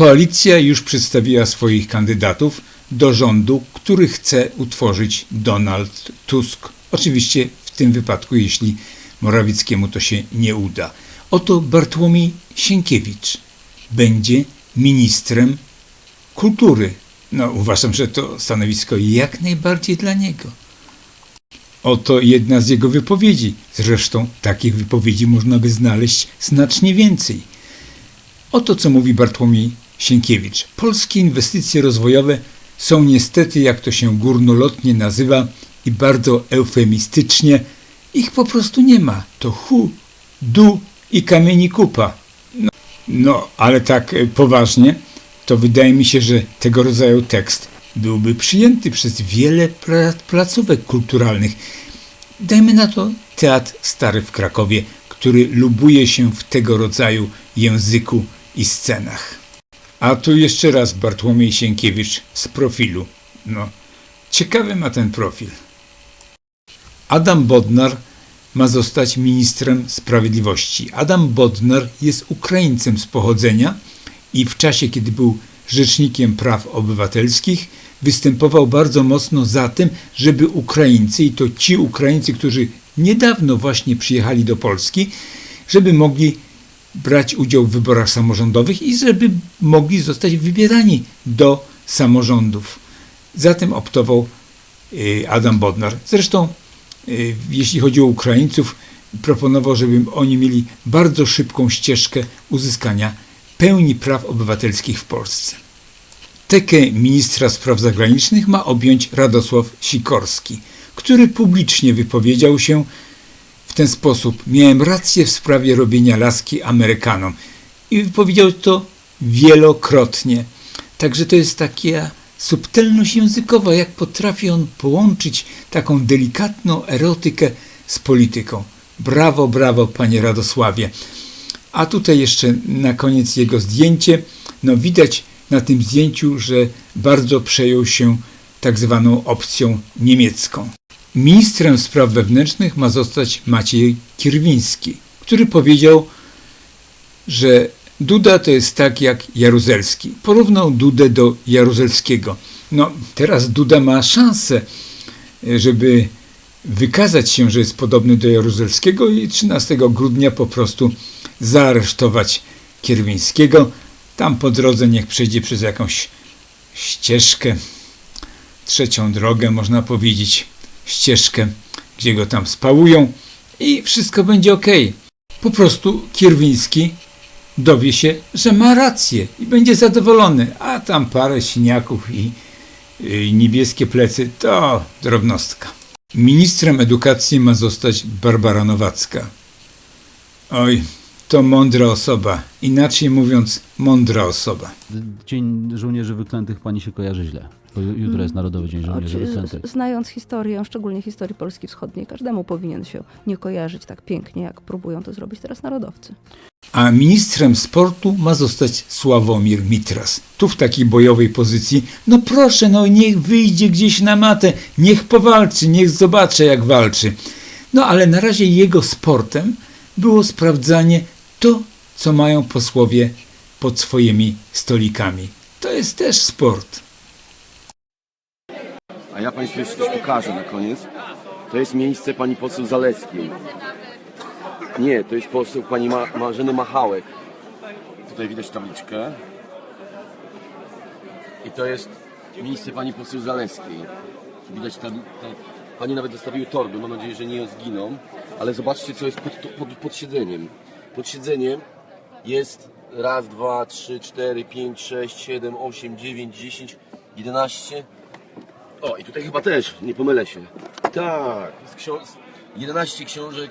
Koalicja już przedstawiła swoich kandydatów do rządu, który chce utworzyć Donald Tusk. Oczywiście w tym wypadku, jeśli Morawieckiemu to się nie uda. Oto Bartłomiej Sienkiewicz będzie ministrem kultury. No, uważam, że to stanowisko jak najbardziej dla niego. Oto jedna z jego wypowiedzi. Zresztą takich wypowiedzi można by znaleźć znacznie więcej. Oto co mówi Bartłomiej Sienkiewicz. Polskie inwestycje rozwojowe są niestety, jak to się górnolotnie nazywa i bardzo eufemistycznie, ich po prostu nie ma. To hu, du i kamieni kupa. No, no ale tak e, poważnie, to wydaje mi się, że tego rodzaju tekst byłby przyjęty przez wiele pla- placówek kulturalnych. Dajmy na to Teatr Stary w Krakowie, który lubuje się w tego rodzaju języku i scenach. A tu jeszcze raz Bartłomiej Sienkiewicz z profilu. No, ciekawy ma ten profil. Adam Bodnar ma zostać ministrem sprawiedliwości. Adam Bodnar jest Ukraińcem z pochodzenia i w czasie, kiedy był rzecznikiem praw obywatelskich, występował bardzo mocno za tym, żeby Ukraińcy, i to ci Ukraińcy, którzy niedawno właśnie przyjechali do Polski, żeby mogli brać udział w wyborach samorządowych i żeby mogli zostać wybierani do samorządów. Za tym optował y, Adam Bodnar. Zresztą, y, jeśli chodzi o Ukraińców, proponował, żeby oni mieli bardzo szybką ścieżkę uzyskania pełni praw obywatelskich w Polsce. Tekę ministra spraw zagranicznych ma objąć Radosław Sikorski, który publicznie wypowiedział się w ten sposób. Miałem rację w sprawie robienia laski Amerykanom. I powiedział to wielokrotnie. Także to jest taka subtelność językowa, jak potrafi on połączyć taką delikatną erotykę z polityką. Brawo, brawo, panie Radosławie. A tutaj jeszcze na koniec jego zdjęcie. No widać na tym zdjęciu, że bardzo przejął się tak zwaną opcją niemiecką. Ministrem spraw wewnętrznych ma zostać Maciej Kierwiński, który powiedział, że Duda to jest tak jak Jaruzelski. Porównał Dudę do Jaruzelskiego. No, teraz Duda ma szansę, żeby wykazać się, że jest podobny do Jaruzelskiego i 13 grudnia po prostu zaaresztować Kierwińskiego. Tam po drodze niech przejdzie przez jakąś ścieżkę, trzecią drogę, można powiedzieć, ścieżkę, gdzie go tam spałują i wszystko będzie ok. Po prostu Kierwiński dowie się, że ma rację i będzie zadowolony, a tam parę siniaków i, i niebieskie plecy to drobnostka. Ministrem edukacji ma zostać Barbara Nowacka. Oj, to mądra osoba. Inaczej mówiąc, mądra osoba. Dzień Żołnierzy Wyklętych pani się kojarzy źle. Bo ju- jutro jest Narodowy Dzień Żołnierzy Oczy- Wyklętych. Znając historię, szczególnie historii Polski Wschodniej, każdemu powinien się nie kojarzyć tak pięknie, jak próbują to zrobić teraz narodowcy. A ministrem sportu ma zostać Sławomir Mitras. Tu w takiej bojowej pozycji. No proszę, no niech wyjdzie gdzieś na matę, niech powalczy, niech zobaczy jak walczy. No ale na razie jego sportem było sprawdzanie to, co mają posłowie pod swoimi stolikami. To jest też sport. Ja Państwu jeszcze coś pokażę na koniec. To jest miejsce pani poseł Zaleskiej. Nie, to jest poseł pani Ma Marzeny Machałek. Tutaj widać tabliczkę. I to jest miejsce pani poseł Zaleskiej. Widać tam Pani nawet dostawiły torby, mam nadzieję, że nie zginą. Ale zobaczcie, co jest pod, pod, pod siedzeniem. Pod siedzeniem jest raz, dwa, trzy, cztery, pięć, sześć, siedem, osiem, dziewięć, dziesięć, jedenaście, o, i tutaj chyba też, nie pomylę się. Tak, książ 11 książek